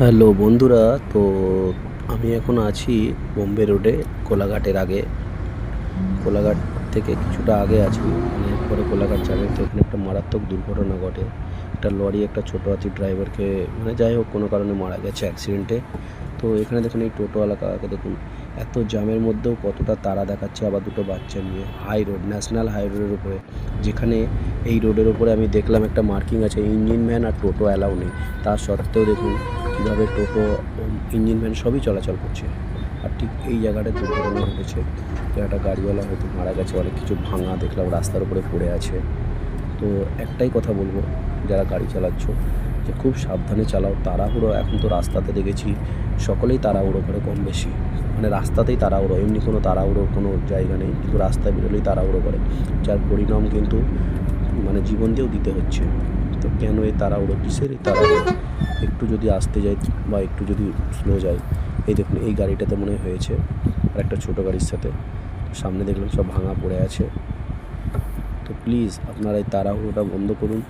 Hello বন্ধুরা, তো আমি এখন আছি বোম্বে রোডে, কোলাঘাটের আগে। কোলাঘাট থেকে কিছুটা আগে আছি মানে পরে কোলাঘাট যাবে, তো এখানে একটা মারাত্মক দুর্ঘটনা ঘটে। একটা লরি, একটা ছোটো হাতির ড্রাইভারকে মানে যাই হোক, কোনো কারণে মারা গেছে অ্যাক্সিডেন্টে তো এখানে দেখুন, এই টোটোওয়ালা কাকাকে দেখুন, এত জ্যামের মধ্যেও কতটা তারা দেখাচ্ছে আবার দুটো বাচ্চা নিয়ে। হাই রোড ন্যাশনাল হাই রোডের উপরে। যেখানে এই রোডের উপরে আমি দেখলাম একটা মার্কিং আছে ইঞ্জিন ম্যান আর টোটো অ্যালাউ নেই। তার সত্ত্বেও দেখুন কীভাবে টোটো, ইঞ্জিন ভ্যান সবই চলাচল করছে। আর ঠিক এই জায়গাটায় দুর্ঘটনা ঘটেছে। একটা গাড়িওয়ালা হয়তো মারা গেছে, অনেক কিছু ভাঙা দেখলাম, রাস্তার উপরে পড়ে আছে। তো একটাই কথা বলব, যারা গাড়ি চালাচ্ছ, যে খুব সাবধানে চালাও। তাড়াহুড়ো, এখন তো রাস্তাতে দেখেছি, সকলেই তাড়াহুড়ো করে কম বেশি। মানে রাস্তাতেই তাড়াহুড়ো, এমনি কোনো তাড়াহুড়োর কোনো জায়গা নেই। কিন্তু রাস্তায় বেরোলেই তাড়াহুড়ো করে। যার পরিণাম কিন্তু মানে জীবন দিয়েও দিতে হচ্ছে। তো কেন এই তাড়াহুড়ো কিসের এই তাড়াহুড়ো একটু যদি আসতে যাই বা একটু যদি স্লো যাই এই দেখুন, এই গাড়িটাতে মনে হয়েছে আর একটা ছোটো গাড়ির সাথে। সামনে দেখলাম সব ভাঙা পড়ে আছে। তো প্লিজ আপনারা এই তাড়াহুড়োটা বন্ধ করুন।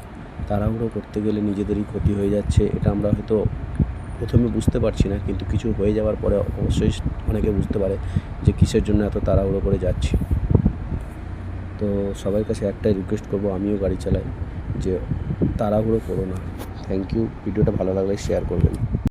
তাড়াহুড়ো করতে গেলে নিজেদেরই ক্ষতি হয়ে যাচ্ছে। এটা আমরা হয়তো প্রথমে বুঝতে পারছি না, কিন্তু কিছু হয়ে যাওয়ার পরে অবশ্যই অনেকে বুঝতে পারে যে কিসের জন্য এত তাড়াহুড়ো করে যাচ্ছি। তো সবার কাছে একটাই রিকোয়েস্ট করব, আমিও গাড়ি চালাই। যে তাড়াহুড়ো করো না। থ্যাংক ইউ ভিডিওটা ভালো লাগলে শেয়ার করবেন।